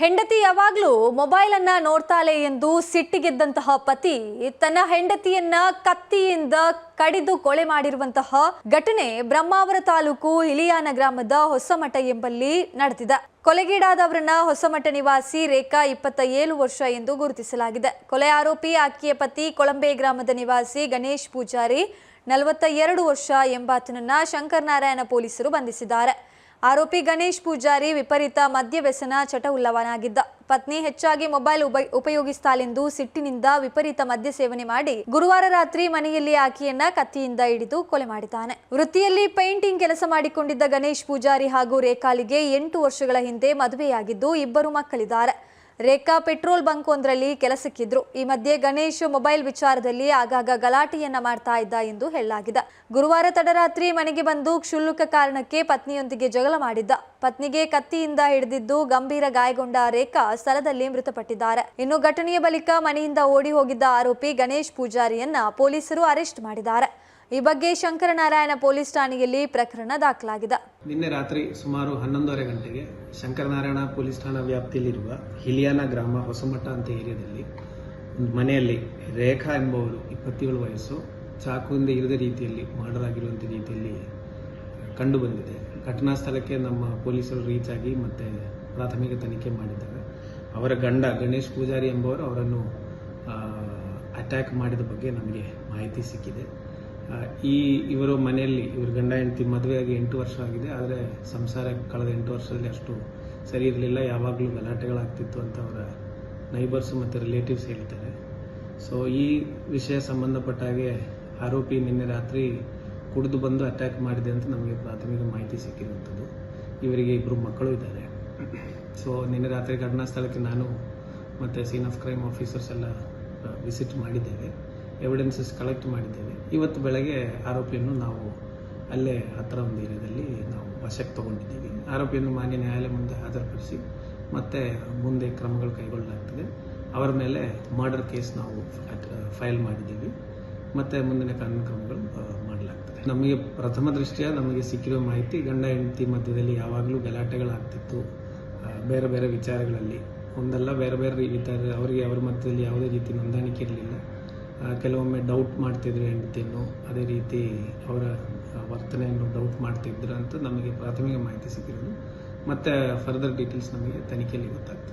ಹೆಂಡತಿ ಯಾವಾಗಲೂ ಮೊಬೈಲ್ ಅನ್ನ ನೋಡ್ತಾಳೆ ಎಂದು ಸಿಟ್ಟಿಗೆದ್ದಂತಹ ಪತಿ ತನ್ನ ಹೆಂಡತಿಯನ್ನ ಕತ್ತಿಯಿಂದ ಕಡಿದು ಕೊಲೆ ಮಾಡಿರುವಂತಹ ಘಟನೆ ಬ್ರಹ್ಮಾವರ ತಾಲೂಕು ಇಲಿಯಾನ ಗ್ರಾಮದ ಹೊಸಮಠ ಎಂಬಲ್ಲಿ ನಡೆದಿದೆ. ಕೊಲೆಗೀಡಾದವರನ್ನ ಹೊಸಮಠ ನಿವಾಸಿ ರೇಖಾ ಇಪ್ಪತ್ತ ಏಳು ವರ್ಷ ಎಂದು ಗುರುತಿಸಲಾಗಿದೆ. ಕೊಲೆ ಆರೋಪಿ ಆಕೆಯ ಪತಿ ಕೊಳಂಬೆ ಗ್ರಾಮದ ನಿವಾಸಿ ಗಣೇಶ್ ಪೂಜಾರಿ ನಲವತ್ತ ಎರಡು ವರ್ಷ ಎಂಬಾತನನ್ನ ಶಂಕರನಾರಾಯಣ ಪೊಲೀಸರು ಬಂಧಿಸಿದ್ದಾರೆ. ಆರೋಪಿ ಗಣೇಶ್ ಪೂಜಾರಿ ವಿಪರೀತ ಮದ್ಯ ಚಟ ಉಲ್ಲವನಾಗಿದ್ದ ಪತ್ನಿ ಹೆಚ್ಚಾಗಿ ಮೊಬೈಲ್ ಉಪ, ಉಪಯೋಗಿಸ್ತಾಳೆಂದು ಸಿಟ್ಟಿನಿಂದ ವಿಪರೀತ ಮದ್ಯ ಸೇವನೆ ಮಾಡಿ ಗುರುವಾರ ರಾತ್ರಿ ಮನೆಯಲ್ಲಿ ಆಕೆಯನ್ನ ಕತ್ತಿಯಿಂದ ಹಿಡಿದು ಕೊಲೆ ಮಾಡಿದ್ದಾನೆ. ವೃತ್ತಿಯಲ್ಲಿ ಪೇಂಟಿಂಗ್ ಕೆಲಸ ಮಾಡಿಕೊಂಡಿದ್ದ ಗಣೇಶ್ ಪೂಜಾರಿ ಹಾಗೂ ರೇಖಾಲಿಗೆ ಎಂಟು ವರ್ಷಗಳ ಹಿಂದೆ ಮದುವೆಯಾಗಿದ್ದು ಇಬ್ಬರು ಮಕ್ಕಳಿದ್ದಾರೆ. ರೇಖಾ ಪೆಟ್ರೋಲ್ ಬಂಕ್ ಒಂದರಲ್ಲಿ ಕೆಲಸಕ್ಕಿದ್ರು. ಈ ಮಧ್ಯೆ ಗಣೇಶ್ ಮೊಬೈಲ್ ವಿಚಾರದಲ್ಲಿ ಆಗಾಗ ಗಲಾಟೆಯನ್ನ ಮಾಡ್ತಾ ಇದ್ದ ಎಂದು ಹೇಳಲಾಗಿದೆ. ಗುರುವಾರ ತಡರಾತ್ರಿ ಮನೆಗೆ ಬಂದು ಕ್ಷುಲ್ಲಕ ಕಾರಣಕ್ಕೆ ಪತ್ನಿಯೊಂದಿಗೆ ಜಗಳ ಮಾಡಿದ್ದ. ಪತ್ನಿಗೆ ಕತ್ತಿಯಿಂದ ಹಿಡಿದಿದ್ದು ಗಂಭೀರ ಗಾಯಗೊಂಡ ರೇಖಾ ಸ್ಥಳದಲ್ಲಿ ಮೃತಪಟ್ಟಿದ್ದಾರೆ. ಇನ್ನು ಘಟನೆಯ ಬಳಿಕ ಮನೆಯಿಂದ ಓಡಿ ಹೋಗಿದ್ದ ಆರೋಪಿ ಗಣೇಶ್ ಪೂಜಾರಿಯನ್ನ ಪೊಲೀಸರು ಅರೆಸ್ಟ್ ಮಾಡಿದ್ದಾರೆ. ಈ ಬಗ್ಗೆ ಶಂಕರನಾರಾಯಣ ಪೊಲೀಸ್ ಠಾಣೆಯಲ್ಲಿ ಪ್ರಕರಣ ದಾಖಲಾಗಿದೆ. ನಿನ್ನೆ ರಾತ್ರಿ ಸುಮಾರು ಹನ್ನೊಂದುವರೆ ಗಂಟೆಗೆ ಶಂಕರನಾರಾಯಣ ಪೊಲೀಸ್ ಠಾಣಾ ವ್ಯಾಪ್ತಿಯಲ್ಲಿರುವ ಹಿಲಿಯಾನ ಗ್ರಾಮ ಹೊಸಮಠ ಅಂತ ಏರಿಯಾದಲ್ಲಿ ಒಂದು ಮನೆಯಲ್ಲಿ ರೇಖಾ ಎಂಬುವರು ಇಪ್ಪತ್ತೇಳು ವಯಸ್ಸು ಚಾಕುವಿಂದ ಇರಿದ ರೀತಿಯಲ್ಲಿ ಮರ್ಡರ್ ರೀತಿಯಲ್ಲಿ ಕಂಡು ಬಂದಿದೆ. ಘಟನಾ ಸ್ಥಳಕ್ಕೆ ನಮ್ಮ ಪೊಲೀಸರು ರೀಚ್ ಆಗಿ ಮತ್ತೆ ಪ್ರಾಥಮಿಕ ತನಿಖೆ ಮಾಡಿದ್ದಾರೆ. ಅವರ ಗಂಡ ಗಣೇಶ್ ಪೂಜಾರಿ ಎಂಬುವರು ಅವರನ್ನು ಅಟ್ಯಾಕ್ ಮಾಡಿದ ಬಗ್ಗೆ ನಮಗೆ ಮಾಹಿತಿ ಸಿಕ್ಕಿದೆ. ಈ ಇವರು ಮನೆಯಲ್ಲಿ, ಇವ್ರ ಗಂಡ ಹೆಂಡತಿ ಮದುವೆಯಾಗಿ ಎಂಟು ವರ್ಷ ಆಗಿದೆ, ಆದರೆ ಸಂಸಾರ ಕಳೆದ ಎಂಟು ವರ್ಷದಲ್ಲಿ ಅಷ್ಟು ಸರಿ ಇರಲಿಲ್ಲ. ಯಾವಾಗಲೂ ಗಲಾಟೆಗಳಾಗ್ತಿತ್ತು ಅಂತ ಅವರ ನೈಬರ್ಸ್ ಮತ್ತು ರಿಲೇಟಿವ್ಸ್ ಹೇಳ್ತಾರೆ ಸೊ ಈ ವಿಷಯ ಸಂಬಂಧಪಟ್ಟ ಹಾಗೆ ಆರೋಪಿ ನಿನ್ನೆ ರಾತ್ರಿ ಕುಡಿದು ಬಂದು ಅಟ್ಯಾಕ್ ಮಾಡಿದೆ ಅಂತ ನಮಗೆ ಪ್ರಾಥಮಿಕ ಮಾಹಿತಿ ಸಿಕ್ಕಿರುವಂಥದ್ದು. ಇವರಿಗೆ ಇಬ್ಬರು ಮಕ್ಕಳು ಇದ್ದಾರೆ. ಸೊ ನಿನ್ನೆ ರಾತ್ರಿ ಘಟನಾ ಸ್ಥಳಕ್ಕೆ ನಾನು ಮತ್ತು ಸೀನ್ ಆಫ್ ಕ್ರೈಮ್ ಆಫೀಸರ್ಸ್ ಎಲ್ಲ ವಿಸಿಟ್ ಮಾಡಿದ್ದೇವೆ. ಎವಿಡೆನ್ಸಸ್ ಕಲೆಕ್ಟ್ ಮಾಡಿದ್ದೇವೆ. ಇವತ್ತು ಬೆಳಗ್ಗೆ ಆರೋಪಿಯನ್ನು ನಾವು ಅಲ್ಲೇ ಹತ್ತಿರ ಒಂದು ಏರಿಯಾದಲ್ಲಿ ನಾವು ವಶಕ್ಕೆ ತಗೊಂಡಿದ್ದೀವಿ. ಆರೋಪಿಯನ್ನು ಮಾನ್ಯ ನ್ಯಾಯಾಲಯ ಮುಂದೆ ಹಾಜರುಪಡಿಸಿ ಮತ್ತೆ ಮುಂದೆ ಕ್ರಮಗಳು ಕೈಗೊಳ್ಳಲಾಗ್ತದೆ. ಅವರ ಮೇಲೆ ಮರ್ಡರ್ ಕೇಸ್ ನಾವು ಫೈಲ್ ಮಾಡಿದ್ದೀವಿ. ಮತ್ತೆ ಮುಂದಿನ ಕಾನೂನು ಕ್ರಮಗಳು ಮಾಡಲಾಗ್ತದೆ. ನಮಗೆ ಪ್ರಥಮ ದೃಷ್ಟಿಯ ನಮಗೆ ಸಿಕ್ಕಿರೋ ಮಾಹಿತಿ ಗಂಡ, ಹೆಂಡತಿ ಮಧ್ಯದಲ್ಲಿ ಯಾವಾಗಲೂ ಗಲಾಟೆಗಳಾಗ್ತಿತ್ತು. ಬೇರೆ ಬೇರೆ ವಿಚಾರಗಳಲ್ಲಿ. ಒಂದಲ್ಲ ಬೇರೆ ಬೇರೆ ವಿಚಾರ, ಅವರಿಗೆ, ಅವರ ಮಧ್ಯದಲ್ಲಿ ಯಾವುದೇ ರೀತಿ ನೋಂದಾಣಿಕೆ ಇರಲಿಲ್ಲ. ಕೆಲವೊಮ್ಮೆ ಡೌಟ್ ಮಾಡ್ತಿದ್ರು ಹೆಂಡತಿಯನ್ನು ಅದೇ ರೀತಿ ಅವರ ವರ್ತನೆಯನ್ನು ಡೌಟ್ ಮಾಡ್ತಿದ್ರು ಅಂತ ನಮಗೆ ಪ್ರಾಥಮಿಕ ಮಾಹಿತಿ ಸಿಕ್ಕಿರೋದು. ಮತ್ತು ಫರ್ದರ್ ಡೀಟೇಲ್ಸ್ ನಮಗೆ ತನಿಖೆಯಲ್ಲಿ ಗೊತ್ತಾಗ್ತದೆ.